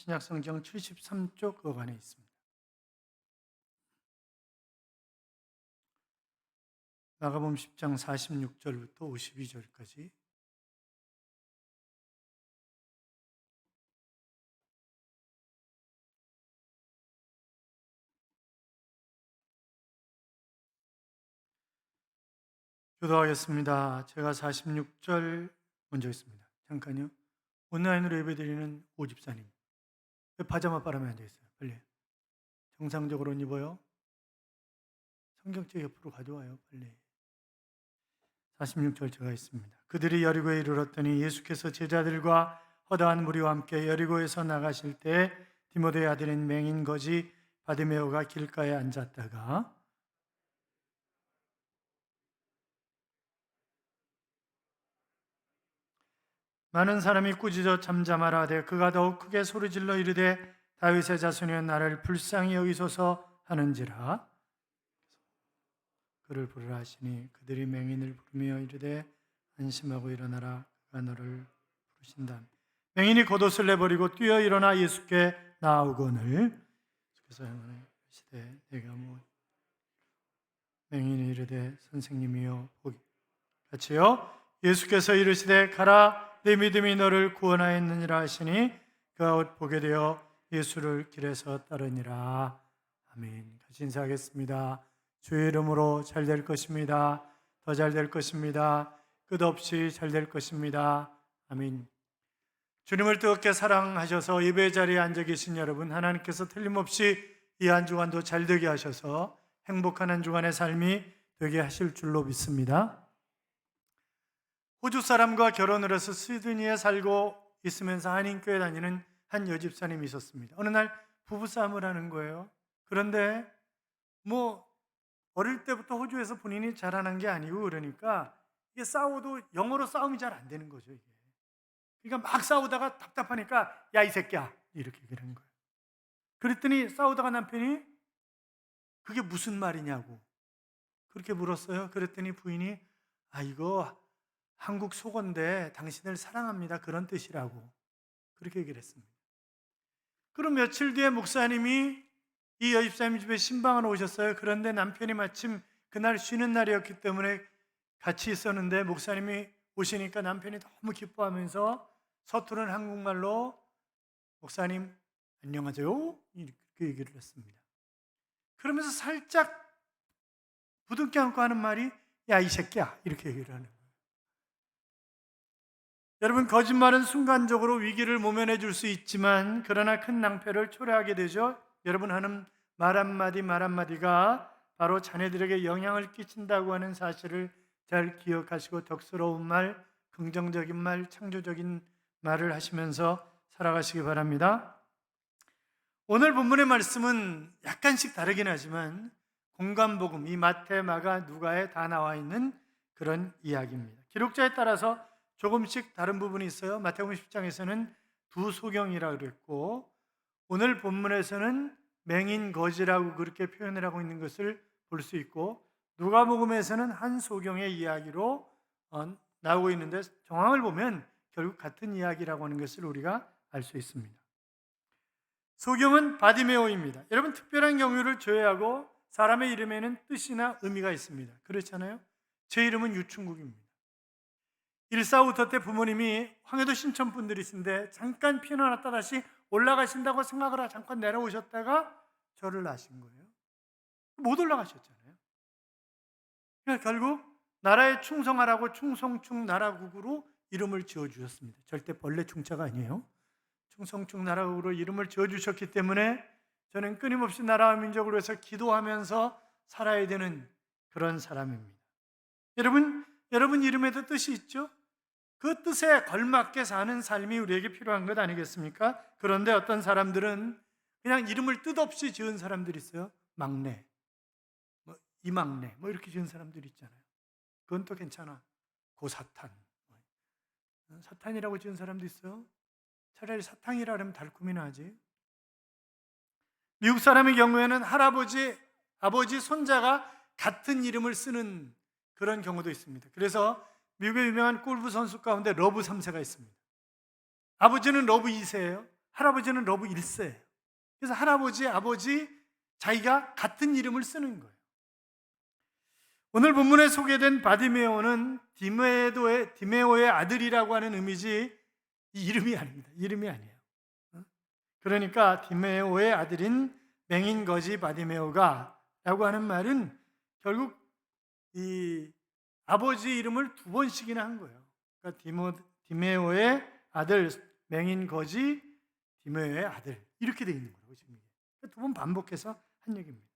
신약 성경 73쪽 어간에 있습니다. 마가복음 10장 46절부터 52절까지 교도하겠습니다. 제가 46절 먼저 있습니다. 잠깐요. 온라인으로 예배드리는 오집사님. 왜 파자마 바람에 앉아 있어요? 빨리. 정상적으로 옷 입어요. 성경책 옆으로 가져와요. 빨리. 46절 제가 있습니다. 그들이 여리고에 이르렀더니 예수께서 제자들과 허다한 무리와 함께 여리고에서 나가실 때 디모데의 아들인 맹인 거지 바디메오가 길가에 앉았다가 많은 사람이 꾸짖어 잠잠하라 하되 그가 더욱 크게 소리질러 이르되 다윗의 자손이여 나를 불쌍히 여기소서 하는지라. 그를 부르라 하시니 그들이 맹인을 부르며 이르되 안심하고 일어나라. 그가 너를 부르신다 맹인이 겉옷을 내버리고 뛰어 일어나 예수께 나오거늘. 그래서 시대 내가 뭐 맹인이 이르되 선생님이여 보기. 같이요 예수께서 이르시되 가라 내 믿음이 너를 구원하였느니라 하시니 그가 곧 보게 되어 예수를 길에서 따르니라. 아멘. 같이 인사하겠습니다. 주의 이름으로 잘 될 것입니다. 더 잘 될 것입니다. 끝없이 잘 될 것입니다. 아멘. 주님을 뜨겁게 사랑하셔서 예배 자리에 앉아 계신 여러분 하나님께서 틀림없이 이 한 주간도 잘 되게 하셔서 행복한 한 주간의 삶이 되게 하실 줄로 믿습니다. 호주 사람과 결혼을 해서 시드니에 살고 있으면서 한인교회 다니는 한 여집사님이 있었습니다. 어느 날 부부싸움을 하는 거예요. 그런데 뭐 어릴 때부터 호주에서 본인이 자라난 게 아니고 그러니까 이게 싸워도 영어로 싸움이 잘 안 되는 거죠. 이게. 그러니까 막 싸우다가 답답하니까 야 이 새끼야 이렇게 얘기하는 거예요. 그랬더니 싸우다가 남편이 그게 무슨 말이냐고 그렇게 물었어요. 그랬더니 부인이 아 이거 한국 속어인데 당신을 사랑합니다 그런 뜻이라고 그렇게 얘기를 했습니다. 그럼 며칠 뒤에 목사님이 이 여집사님 집에 신방을 오셨어요. 그런데 남편이 마침 그날 쉬는 날이었기 때문에 같이 있었는데 목사님이 오시니까 남편이 너무 기뻐하면서 서투른 한국말로 목사님 안녕하세요 이렇게 얘기를 했습니다. 그러면서 살짝 부둥켜 안고 하는 말이 야 이 새끼야 이렇게 얘기를 하는 거예요. 여러분 거짓말은 순간적으로 위기를 모면해 줄 수 있지만 그러나 큰 낭패를 초래하게 되죠. 여러분 하는 말 한마디 말 한마디가 바로 자녀들에게 영향을 끼친다고 하는 사실을 잘 기억하시고 덕스러운 말, 긍정적인 말, 창조적인 말을 하시면서 살아가시기 바랍니다. 오늘 본문의 말씀은 약간씩 다르긴 하지만 공간복음, 이 마태, 마가, 누가에 다 나와 있는 그런 이야기입니다. 기록자에 따라서 조금씩 다른 부분이 있어요. 마태복음 10장에서는 두 소경이라 그랬고 오늘 본문에서는 맹인 거지라고 그렇게 표현을 하고 있는 것을 볼 수 있고 누가복음에서는 한 소경의 이야기로 어, 나오고 있는데 정황을 보면 결국 같은 이야기라고 하는 것을 우리가 알 수 있습니다. 소경은 바디메오입니다. 여러분 특별한 경유를 조회하고 사람의 이름에는 뜻이나 의미가 있습니다. 그렇잖아요. 제 이름은 유충국입니다. 일사후터 때 부모님이 황해도 신천 분들이 있는데 잠깐 피어났다 다시 올라가신다고 생각을 하고 잠깐 내려오셨다가 저를 낳으신 거예요. 못 올라가셨잖아요. 그러니까 결국 나라에 충성하라고 충성충 나라국으로 이름을 지어 주셨습니다. 절대 벌레 충자가 아니에요. 충성충 나라국으로 이름을 지어 주셨기 때문에 저는 끊임없이 나라와 민족을 위해서 기도하면서 살아야 되는 그런 사람입니다. 여러분, 여러분 이름에도 뜻이 있죠? 그 뜻에 걸맞게 사는 삶이 우리에게 필요한 것 아니겠습니까? 그런데 어떤 사람들은 그냥 이름을 뜻없이 지은 사람들이 있어요. 막내, 뭐 이막내, 뭐 이렇게 지은 사람들이 있잖아요. 그건 또 괜찮아. 고사탄. 사탄이라고 지은 사람도 있어요. 차라리 사탕이라 하면 달콤이 나지. 미국 사람의 경우에는 할아버지, 아버지, 손자가 같은 이름을 쓰는 그런 경우도 있습니다. 그래서 미국의 유명한 골프 선수 가운데 러브 3세가 있습니다. 아버지는 러브 2세예요. 할아버지는 러브 1세예요. 그래서 할아버지, 아버지 자기가 같은 이름을 쓰는 거예요. 오늘 본문에 소개된 바디메오는 디메도의 디메오의 아들이라고 하는 의미지 이 이름이 아닙니다. 이름이 아니에요. 어? 그러니까 디메오의 아들인 맹인 거지 바디메오가 라고 하는 말은 결국 이 아버지 이름을 두 번씩이나 한 거예요. 그러니까 디모, 디메오의 아들 맹인 거지 디메오의 아들 이렇게 돼 있는 거라고 지금 두 번 반복해서 한 얘기입니다.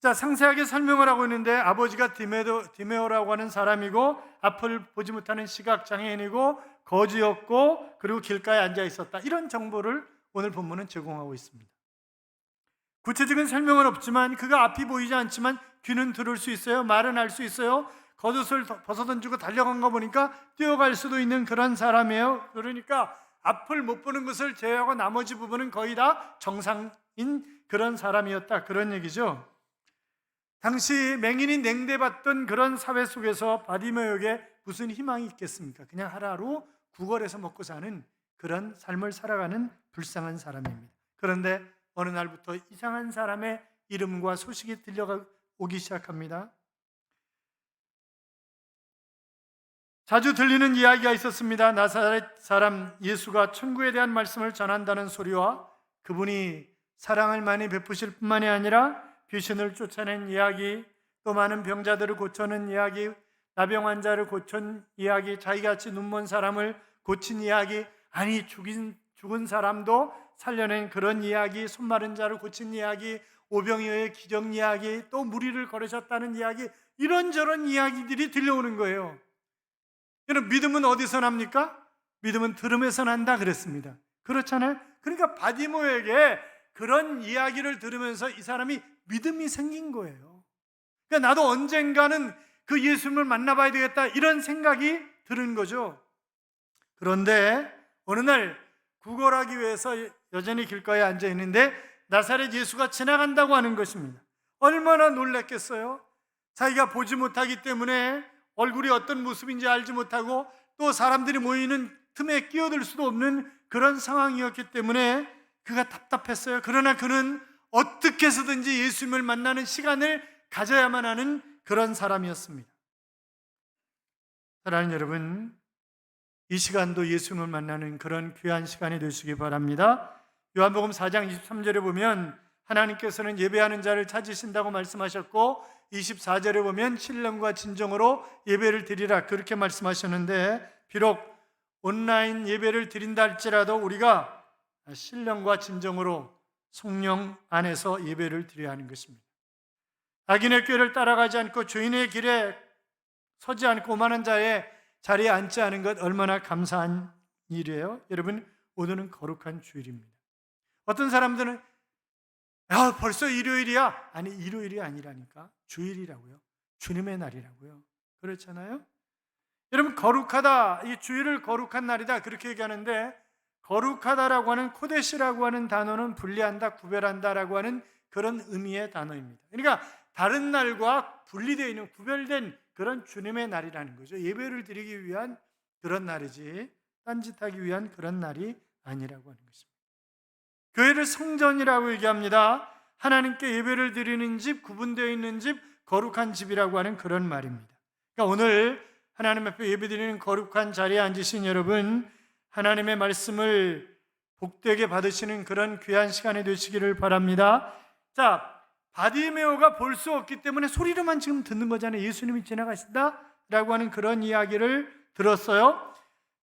자 상세하게 설명을 하고 있는데 아버지가 디메도, 디메오라고 하는 사람이고 앞을 보지 못하는 시각 장애인이고 거지였고 그리고 길가에 앉아 있었다 이런 정보를 오늘 본문은 제공하고 있습니다. 구체적인 설명은 없지만 그가 앞이 보이지 않지만 귀는 들을 수 있어요. 말은 할 수 있어요. 겉옷을 벗어던지고 달려간 거 보니까 뛰어갈 수도 있는 그런 사람이에요. 그러니까 앞을 못 보는 것을 제외하고 나머지 부분은 거의 다 정상인 그런 사람이었다. 그런 얘기죠. 당시 맹인이 냉대받던 그런 사회 속에서 바디메오에게 무슨 희망이 있겠습니까? 그냥 하루하루 구걸해서 먹고 사는 그런 삶을 살아가는 불쌍한 사람입니다. 그런데 어느 날부터 이상한 사람의 이름과 소식이 들려오기 시작합니다. 자주 들리는 이야기가 있었습니다. 나사렛 사람 예수가 천국에 대한 말씀을 전한다는 소리와 그분이 사랑을 많이 베푸실 뿐만이 아니라 귀신을 쫓아낸 이야기, 또 많은 병자들을 고쳐낸 이야기, 나병 환자를 고친 이야기, 자기같이 눈먼 사람을 고친 이야기, 아니 죽인 죽은 사람도 살려낸 그런 이야기, 손 마른 자를 고친 이야기, 오병이어의 기적 이야기, 또 무리를 걸으셨다는 이야기, 이런저런 이야기들이 들려오는 거예요. 여러분 믿음은 어디서 납니까? 믿음은 들음에서 난다 그랬습니다. 그렇잖아요. 그러니까 바디모에게 그런 이야기를 들으면서 이 사람이 믿음이 생긴 거예요. 그러니까 나도 언젠가는 그 예수님을 만나봐야 되겠다 이런 생각이 드는 거죠. 그런데 어느 날 구걸하기 위해서 여전히 길가에 앉아 있는데 나사렛 예수가 지나간다고 하는 것입니다. 얼마나 놀랐겠어요? 자기가 보지 못하기 때문에 얼굴이 어떤 모습인지 알지 못하고 또 사람들이 모이는 틈에 끼어들 수도 없는 그런 상황이었기 때문에 그가 답답했어요. 그러나 그는 어떻게 해서든지 예수님을 만나는 시간을 가져야만 하는 그런 사람이었습니다. 사랑하는 여러분, 이 시간도 예수님을 만나는 그런 귀한 시간이 되시기 바랍니다. 요한복음 4장 23절에 보면 하나님께서는 예배하는 자를 찾으신다고 말씀하셨고 24절에 보면 신령과 진정으로 예배를 드리라 그렇게 말씀하셨는데 비록 온라인 예배를 드린다 할지라도 우리가 신령과 진정으로 성령 안에서 예배를 드려야 하는 것입니다. 악인의 꾀를 따라가지 않고 주인의 길에 서지 않고 오만한 자의 자리에 앉지 않은 것 얼마나 감사한 일이에요. 여러분 오늘은 거룩한 주일입니다. 어떤 사람들은 야 벌써 일요일이야. 아니 일요일이 아니라니까 주일이라고요. 주님의 날이라고요. 그렇잖아요. 여러분 거룩하다 이 주일을 거룩한 날이다 그렇게 얘기하는데 거룩하다라고 하는 코데시라고 하는 단어는 분리한다 구별한다라고 하는 그런 의미의 단어입니다. 그러니까 다른 날과 분리되어 있는 구별된 그런 주님의 날이라는 거죠. 예배를 드리기 위한 그런 날이지 딴짓하기 위한 그런 날이 아니라고 하는 것입니다. 교회를 성전이라고 얘기합니다. 하나님께 예배를 드리는 집, 구분되어 있는 집, 거룩한 집이라고 하는 그런 말입니다. 그러니까 오늘 하나님 앞에 예배 드리는 거룩한 자리에 앉으신 여러분, 하나님의 말씀을 복되게 받으시는 그런 귀한 시간이 되시기를 바랍니다. 자, 바디메오가 볼 수 없기 때문에 소리로만 지금 듣는 거잖아요. 예수님이 지나가신다라고 하는 그런 이야기를 들었어요.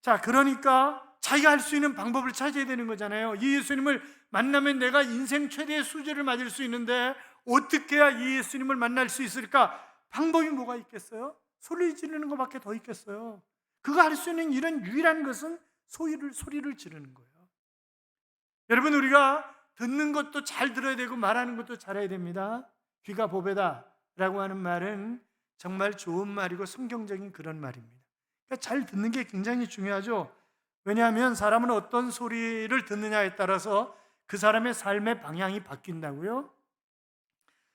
자, 그러니까 자기가 할 수 있는 방법을 찾아야 되는 거잖아요. 이 예수님을 만나면 내가 인생 최대의 수주를 맞을 수 있는데 어떻게 해야 이 예수님을 만날 수 있을까? 방법이 뭐가 있겠어요? 소리 지르는 것밖에 더 있겠어요. 그가 할 수 있는 이런 유일한 것은 소리를 소리를 지르는 거예요. 여러분 우리가 듣는 것도 잘 들어야 되고 말하는 것도 잘해야 됩니다. 귀가 보배다 라고 하는 말은 정말 좋은 말이고 성경적인 그런 말입니다. 그러니까 잘 듣는 게 굉장히 중요하죠. 왜냐하면 사람은 어떤 소리를 듣느냐에 따라서 그 사람의 삶의 방향이 바뀐다고요.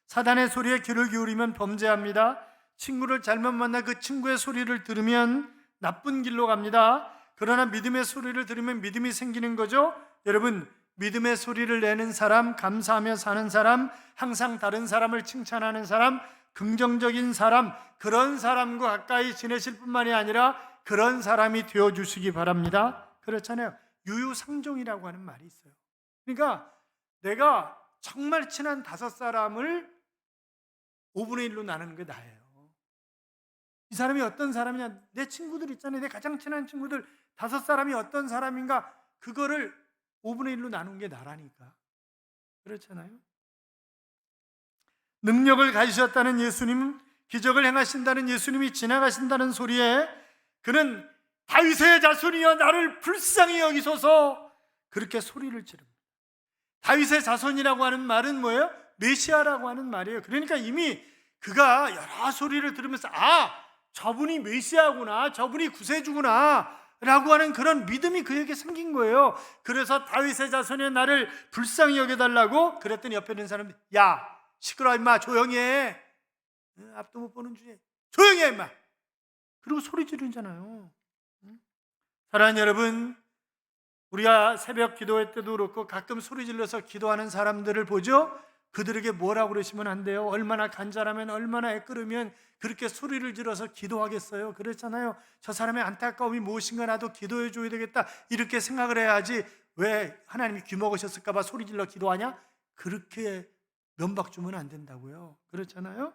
사단의 소리에 귀를 기울이면 범죄합니다. 친구를 잘못 만나 그 친구의 소리를 들으면 나쁜 길로 갑니다. 그러나 믿음의 소리를 들으면 믿음이 생기는 거죠. 여러분 믿음의 소리를 내는 사람, 감사하며 사는 사람, 항상 다른 사람을 칭찬하는 사람, 긍정적인 사람, 그런 사람과 가까이 지내실 뿐만이 아니라 그런 사람이 되어 주시기 바랍니다. 그렇잖아요. 유유상종이라고 하는 말이 있어요. 그러니까 내가 정말 친한 다섯 사람을 5분의 1로 나누는 게 나예요. 이 사람이 어떤 사람이냐? 내 친구들 있잖아요. 내 가장 친한 친구들 다섯 사람이 어떤 사람인가? 그거를 5분의 1로 나눈 게 나라니까. 그렇잖아요. 능력을 가지셨다는 예수님, 기적을 행하신다는 예수님이 지나가신다는 소리에 그는 다윗의 자손이여 나를 불쌍히 여기소서 그렇게 소리를 지릅니다. 다윗의 자손이라고 하는 말은 뭐예요? 메시아라고 하는 말이에요. 그러니까 이미 그가 여러 소리를 들으면서 아 저분이 메시아구나, 저분이 구세주구나. 라고 하는 그런 믿음이 그에게 생긴 거예요. 그래서 다윗의 자손의 나를 불쌍히 여겨달라고 그랬더니 옆에 있는 사람이 야 시끄러 임마 조용히 해. 어, 앞도 못 보는 주제 조용히 해 임마. 그리고 소리 지르잖아요. 응? 사랑하는 여러분, 우리가 새벽 기도회 때도 그렇고 가끔 소리 질러서 기도하는 사람들을 보죠. 그들에게 뭐라고 그러시면 안 돼요. 얼마나 간절하면 얼마나 애끓으면 그렇게 소리를 질러서 기도하겠어요. 그랬잖아요. 저 사람의 안타까움이 무엇인가 나도 기도해 줘야 되겠다. 이렇게 생각을 해야지 왜 하나님이 귀먹으셨을까 봐 소리 질러 기도하냐? 그렇게 면박 주면 안 된다고요. 그렇잖아요.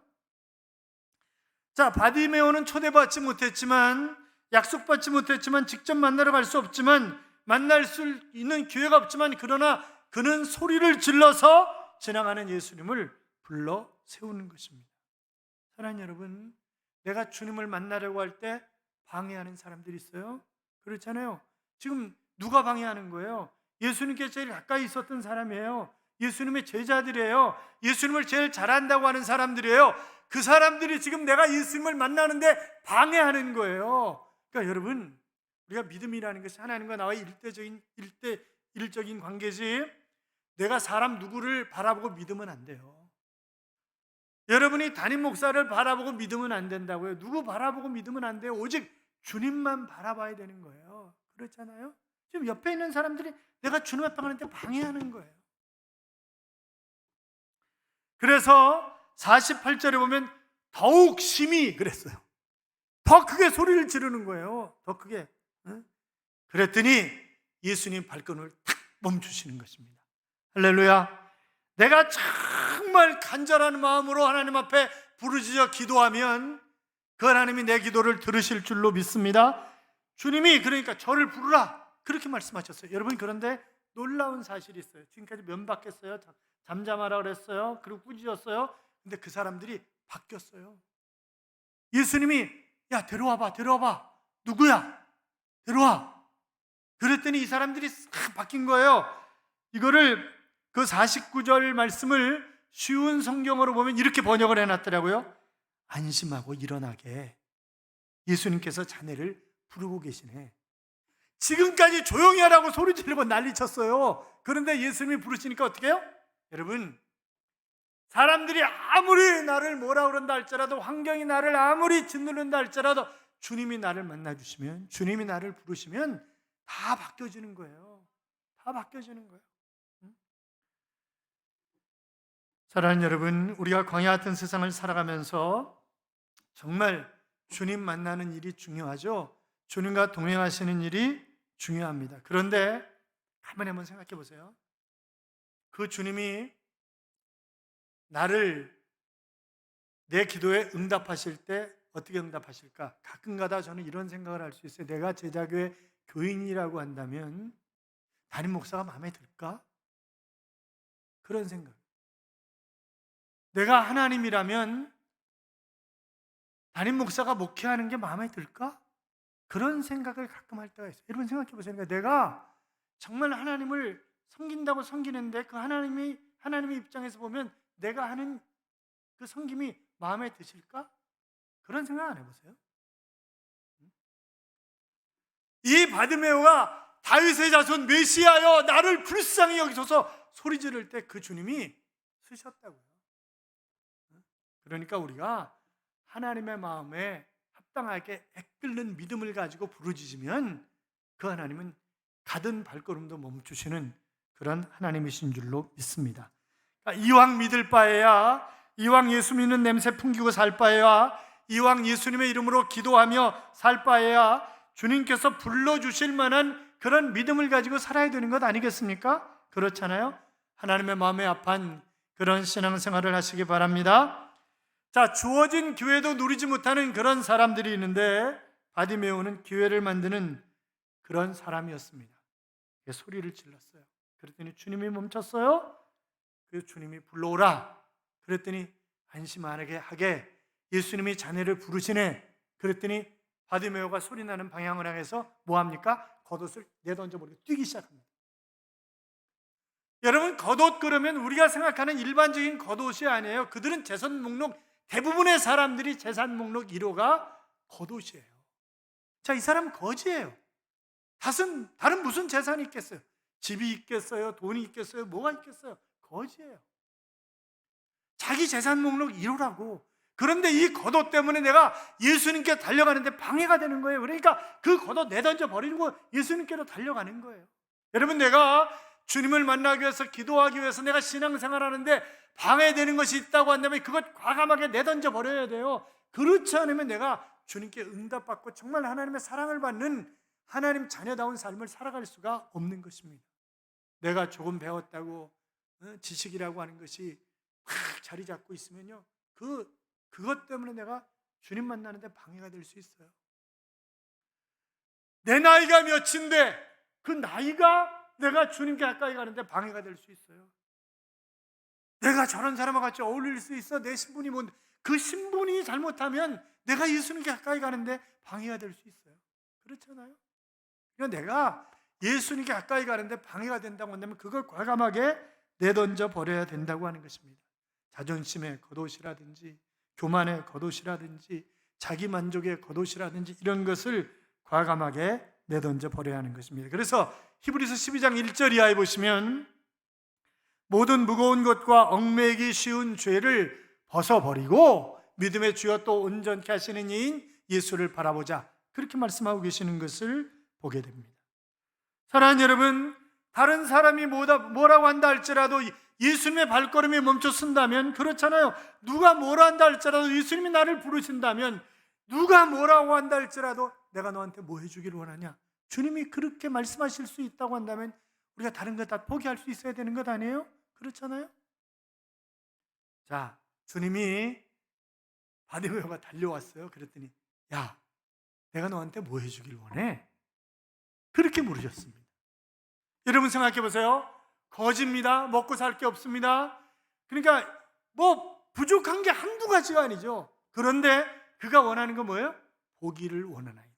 자, 바디메오는 초대받지 못했지만 약속받지 못했지만 직접 만나러 갈 수 없지만 만날 수 있는 기회가 없지만 그러나 그는 소리를 질러서 지나가는 예수님을 불러 세우는 것입니다. 사랑하는 여러분, 내가 주님을 만나려고 할 때 방해하는 사람들이 있어요. 그렇잖아요. 지금 누가 방해하는 거예요? 예수님께 제일 가까이 있었던 사람이에요. 예수님의 제자들이에요. 예수님을 제일 잘한다고 하는 사람들이에요. 그 사람들이 지금 내가 예수님을 만나는데 방해하는 거예요. 그러니까 여러분, 우리가 믿음이라는 것이 하나님과 나와의 일대적인 일대 일적인 관계지. 내가 사람 누구를 바라보고 믿으면 안 돼요. 여러분이 담임 목사를 바라보고 믿으면 안 된다고요. 누구 바라보고 믿으면 안 돼요. 오직 주님만 바라봐야 되는 거예요. 그렇잖아요. 지금 옆에 있는 사람들이 내가 주님 앞에 가는데 방해하는 거예요. 그래서 48절에 보면 더욱 심히 그랬어요. 더 크게 소리를 지르는 거예요. 더 크게. 응? 그랬더니 예수님 발걸음을 탁 멈추시는 것입니다. 할렐루야. 내가 정말 간절한 마음으로 하나님 앞에 부르짖어 기도하면 그 하나님이 내 기도를 들으실 줄로 믿습니다. 주님이 그러니까 저를 부르라 그렇게 말씀하셨어요. 여러분 그런데 놀라운 사실이 있어요. 지금까지 면박했어요. 잠잠하라 그랬어요. 그리고 꾸짖었어요. 근데 그 사람들이 바뀌었어요. 예수님이 야 데려와 봐 데려와 봐 누구야 데려와 그랬더니 이 사람들이 싹 바뀐 거예요. 이거를 그 49절 말씀을 쉬운 성경으로 보면 이렇게 번역을 해놨더라고요. 안심하고 일어나게 예수님께서 자네를 부르고 계시네. 지금까지 조용히 하라고 소리 지르고 난리 쳤어요. 그런데 예수님이 부르시니까 어떻게 해요? 여러분, 사람들이 아무리 나를 뭐라 그런다 할지라도 환경이 나를 아무리 짓누른다 할지라도 주님이 나를 만나 주시면 주님이 나를 부르시면 다 바뀌어지는 거예요. 다 바뀌어지는 거예요. 사랑하는 여러분, 우리가 광야 같은 세상을 살아가면서 정말 주님 만나는 일이 중요하죠. 주님과 동행하시는 일이 중요합니다. 그런데 가만히 한번 생각해 보세요. 그 주님이 나를 내 기도에 응답하실 때 어떻게 응답하실까? 가끔가다 저는 이런 생각을 할 수 있어요. 내가 제자교회 교인이라고 한다면 담임 목사가 마음에 들까? 그런 생각. 내가 하나님이라면 담임 목사가 목회하는 게 마음에 들까? 그런 생각을 가끔 할 때가 있어요. 여러분 생각해 보세요. 그러니까 내가 정말 하나님을 섬긴다고 섬기는데 그 하나님이 하나님의 입장에서 보면 내가 하는 그 섬김이 마음에 드실까? 그런 생각 안 해보세요? 이 바드메오가 다윗의 자손 메시아여 나를 불쌍히 여기소서 소리 지를 때 그 주님이 쓰셨다고요. 그러니까 우리가 하나님의 마음에 합당하게 애끓는 믿음을 가지고 부르짖으면 그 하나님은 가든 발걸음도 멈추시는 그런 하나님이신 줄로 믿습니다. 그러니까 이왕 믿을 바에야 이왕 예수 믿는 냄새 풍기고 살 바에야 이왕 예수님의 이름으로 기도하며 살 바에야 주님께서 불러주실 만한 그런 믿음을 가지고 살아야 되는 것 아니겠습니까? 그렇잖아요. 하나님의 마음에 합한 그런 신앙생활을 하시기 바랍니다. 자, 주어진 기회도 누리지 못하는 그런 사람들이 있는데 바디메오는 기회를 만드는 그런 사람이었습니다. 소리를 질렀어요. 그랬더니 주님이 멈췄어요. 그 주님이 불러오라. 그랬더니 안심하게 하게 예수님이 자네를 부르시네. 그랬더니 바디메오가 소리 나는 방향을 향해서 뭐 합니까? 겉옷을 내던져 버리고 뛰기 시작합니다. 여러분 겉옷 그러면 우리가 생각하는 일반적인 겉옷이 아니에요. 그들은 재산 목록 대부분의 사람들이 재산 목록 1호가 겉옷이에요. 자, 이 사람 거지예요. 다른 다른 무슨 재산이 있겠어요? 집이 있겠어요? 돈이 있겠어요? 뭐가 있겠어요? 거지예요. 자기 재산 목록 1호라고. 그런데 이 겉옷 때문에 내가 예수님께 달려가는데 방해가 되는 거예요. 그러니까 그 겉옷 내던져 버리고 예수님께로 달려가는 거예요. 여러분 내가 주님을 만나기 위해서 기도하기 위해서 내가 신앙생활하는데 방해되는 것이 있다고 한다면 그것 과감하게 내던져 버려야 돼요. 그렇지 않으면 내가 주님께 응답받고 정말 하나님의 사랑을 받는 하나님 자녀다운 삶을 살아갈 수가 없는 것입니다. 내가 조금 배웠다고 어, 지식이라고 하는 것이 확 자리 잡고 있으면요. 그 그것 때문에 내가 주님 만나는데 방해가 될 수 있어요. 내 나이가 몇인데 그 나이가 내가 주님께 가까이 가는데 방해가 될 수 있어요. 내가 저런 사람과 같이 어울릴 수 있어. 내 신분이 뭔데. 그 신분이 잘못하면 내가 예수님께 가까이 가는데 방해가 될 수 있어요. 그렇잖아요. 그러니까 내가 예수님께 가까이 가는데 방해가 된다고 한다면 그걸 과감하게 내던져 버려야 된다고 하는 것입니다. 자존심의 겉옷이라든지 교만의 겉옷이라든지 자기 만족의 겉옷이라든지 이런 것을 과감하게 내던져 버려야 하는 것입니다. 그래서 히브리서 12장 1절 이하에 보시면 모든 무거운 것과 얽매기 쉬운 죄를 벗어버리고 믿음의 주여 또 온전케 하시는 이인 예수를 바라보자. 그렇게 말씀하고 계시는 것을 보게 됩니다. 사랑하는 여러분, 다른 사람이 뭐라고 한다 할지라도 예수님의 발걸음이 멈춰 쓴다면 그렇잖아요. 누가 뭐라 한다 할지라도 예수님이 나를 부르신다면 누가 뭐라고 한다 할지라도 내가 너한테 뭐 해주기를 원하냐? 주님이 그렇게 말씀하실 수 있다고 한다면 우리가 다른 것다 포기할 수 있어야 되는 것 아니에요? 그렇잖아요? 자, 주님이 바디메오가 달려왔어요. 그랬더니 야, 내가 너한테 뭐 해주길 원해? 그렇게 물으셨습니다. 여러분 생각해 보세요. 거짓입니다. 먹고 살 게 없습니다. 그러니까 뭐 부족한 게 한두 가지가 아니죠. 그런데 그가 원하는 건 뭐예요? 보기를 원하나이다.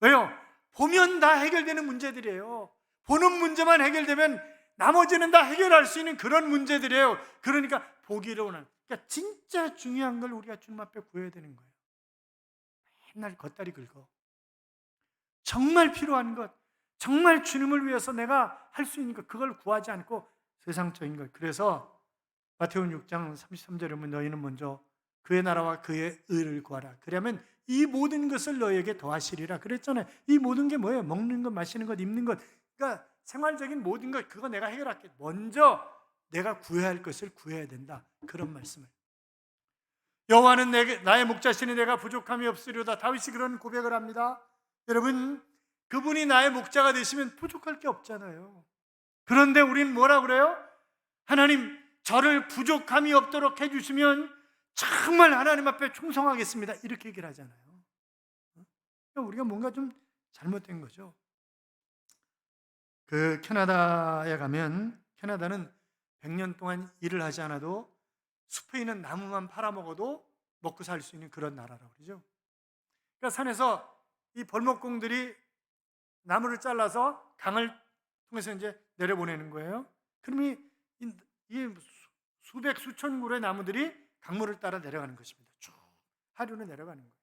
왜요? 보면 다 해결되는 문제들이에요. 보는 문제만 해결되면 나머지는 다 해결할 수 있는 그런 문제들이에요. 그러니까 보기를 원하는. 그러니까 진짜 중요한 걸 우리가 주님 앞에 구해야 되는 거예요. 맨날 겉다리 긁어. 정말 필요한 것, 정말 주님을 위해서 내가 할 수 있는 것, 그걸 구하지 않고 세상적인 것. 그래서 마태복음 6장 33절에 보면 너희는 먼저 그의 나라와 그의 의를 구하라. 그러면 이 모든 것을 너에게 더하시리라. 그랬잖아요. 이 모든 게 뭐예요? 먹는 것, 마시는 것, 입는 것. 그러니까 생활적인 모든 것 그거 내가 해결할게. 먼저 내가 구해야 할 것을 구해야 된다. 그런 말씀을. 여호와는 나의 목자신이 내가 부족함이 없으리로다. 다윗이 그런 고백을 합니다. 여러분, 그분이 나의 목자가 되시면 부족할 게 없잖아요. 그런데 우리는 뭐라 그래요? 하나님, 저를 부족함이 없도록 해주시면 정말 하나님 앞에 충성하겠습니다. 이렇게 얘기를 하잖아요. 그러니까 우리가 뭔가 좀 잘못된 거죠. 그 캐나다에 가면 캐나다는 100년 동안 일을 하지 않아도 숲에 있는 나무만 팔아먹어도 먹고 살 수 있는 그런 나라라고 그러죠. 그러니까 산에서 이 벌목공들이 나무를 잘라서 강을 통해서 이제 내려보내는 거예요. 그러면 이, 이 수백 수천 그루의 나무들이 강물을 따라 내려가는 것입니다. 쭉 하류로 내려가는 거예요.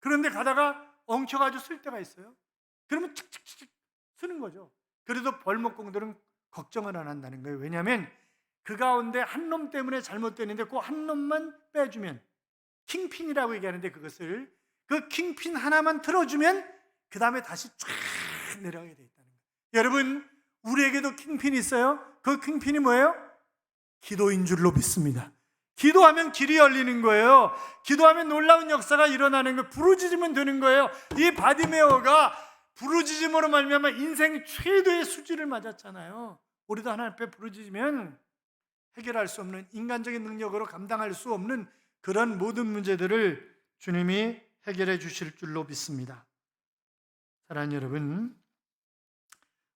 그런데 가다가 엉켜가지고 쓸 때가 있어요. 그러면 칙칙칙 쓰는 거죠. 그래도 벌목공들은 걱정을 안 한다는 거예요. 왜냐하면 그 가운데 한 놈 때문에 잘못되는데 그 한 놈만 빼주면 킹핀이라고 얘기하는데 그것을 그 킹핀 하나만 틀어주면 그 다음에 다시 쫙 내려가게 돼 있다는 거예요. 여러분 우리에게도 킹핀이 있어요. 그 킹핀이 뭐예요? 기도인 줄로 믿습니다. 기도하면 길이 열리는 거예요. 기도하면 놀라운 역사가 일어나는 거예요. 부르짖으면 되는 거예요. 이 바디메어가 부르짖음으로 말미암아 인생 최대의 수지를 맞았잖아요. 우리도 하나님 앞에 부르짖으면 해결할 수 없는 인간적인 능력으로 감당할 수 없는 그런 모든 문제들을 주님이 해결해 주실 줄로 믿습니다. 사랑하는 여러분,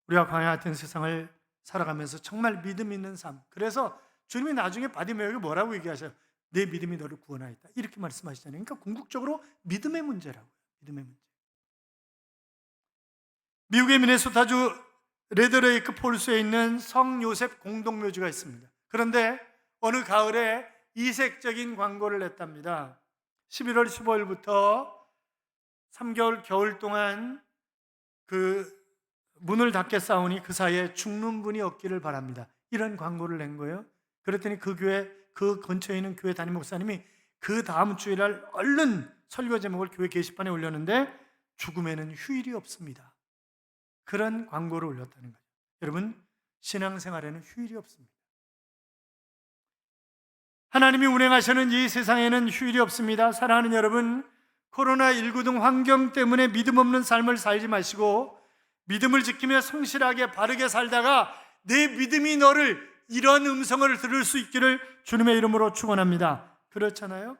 우리가 광야 같은 세상을 살아가면서 정말 믿음 있는 삶. 그래서 주님이 나중에 바디메어에게 뭐라고 얘기하셔요? 내 믿음이 너를 구원하였다. 이렇게 말씀하시잖아요. 그러니까 궁극적으로 믿음의 문제라고요. 믿음의 문제. 미국의 미네소타주 레드레이크 폴스에 있는 성 요셉 공동묘지가 있습니다. 그런데 어느 가을에 이색적인 광고를 냈답니다. 11월 15일부터 3개월 겨울 동안 그 문을 닫게 싸우니 그 사이에 죽는 분이 없기를 바랍니다. 이런 광고를 낸 거예요. 그랬더니 그 교회 그 근처에 있는 교회 담임 목사님이 그 다음 주일날 얼른 설교 제목을 교회 게시판에 올렸는데 죽음에는 휴일이 없습니다. 그런 광고를 올렸다는 거예요. 여러분 신앙생활에는 휴일이 없습니다. 하나님이 운행하시는 이 세상에는 휴일이 없습니다. 사랑하는 여러분, 코로나19 등 환경 때문에 믿음 없는 삶을 살지 마시고 믿음을 지키며 성실하게 바르게 살다가 내 믿음이 너를 이런 음성을 들을 수 있기를 주님의 이름으로 축원합니다. 그렇잖아요?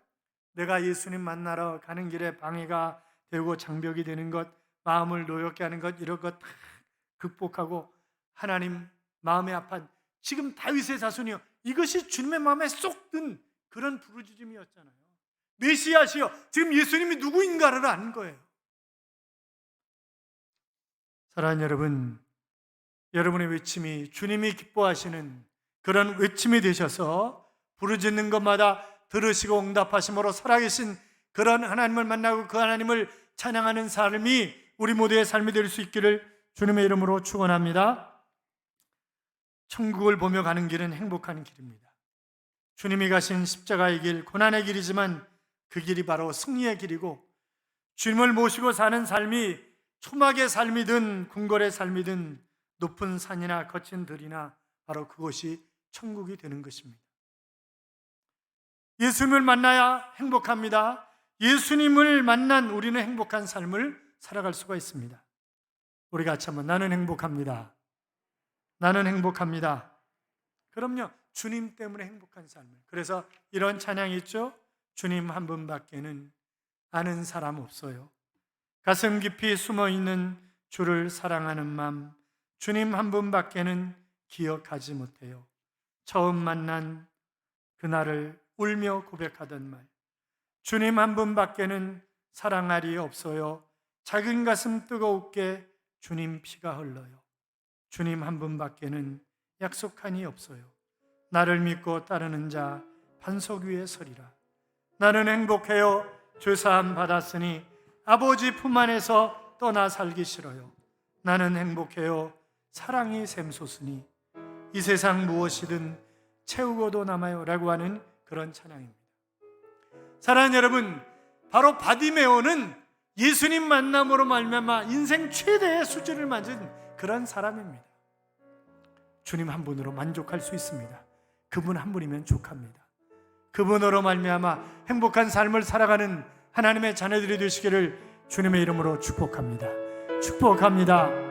내가 예수님 만나러 가는 길에 방해가 되고 장벽이 되는 것, 마음을 노엽게 하는 것 이런 것 다 극복하고 하나님 마음에 아픈 지금 다윗의 자손이요 이것이 주님의 마음에 쏙 든 그런 부르짖음이었잖아요. 메시아시여 지금 예수님이 누구인가를 아는 거예요. 사랑하는 여러분, 여러분의 외침이 주님이 기뻐하시는 그런 외침이 되셔서 부르짖는 것마다 들으시고 응답하심으로 살아계신 그런 하나님을 만나고 그 하나님을 찬양하는 삶이 우리 모두의 삶이 될 수 있기를 주님의 이름으로 축원합니다. 천국을 보며 가는 길은 행복한 길입니다. 주님이 가신 십자가의 길, 고난의 길이지만 그 길이 바로 승리의 길이고 주님을 모시고 사는 삶이 초막의 삶이든 궁궐의 삶이든 높은 산이나 거친 들이나 바로 그것이 천국이 되는 것입니다. 예수님을 만나야 행복합니다. 예수님을 만난 우리는 행복한 삶을 살아갈 수가 있습니다. 우리 같이 한번 나는 행복합니다. 나는 행복합니다. 그럼요. 주님 때문에 행복한 삶을. 그래서 이런 찬양이 있죠. 주님 한 분밖에는 아는 사람 없어요. 가슴 깊이 숨어 있는 주를 사랑하는 마음. 주님 한 분밖에는 기억하지 못해요. 처음 만난 그날을 울며 고백하던 말. 주님 한 분밖에는 사랑할이 없어요. 작은 가슴 뜨거웠게 주님 피가 흘러요. 주님 한 분밖에는 약속한이 없어요. 나를 믿고 따르는 자 반석 위에 서리라. 나는 행복해요. 죄사함 받았으니 아버지 품 안에서 떠나 살기 싫어요. 나는 행복해요. 사랑이 샘솟으니 이 세상 무엇이든 채우고도 남아요. 라고 하는 그런 찬양입니다. 사랑하는 여러분, 바로 바디메오는 예수님 만남으로 말미암아 인생 최대의 수준을 맞은 그런 사람입니다. 주님 한 분으로 만족할 수 있습니다. 그분 한 분이면 족합니다. 그분으로 말미암아 행복한 삶을 살아가는 하나님의 자녀들이 되시기를 주님의 이름으로 축복합니다. 축복합니다.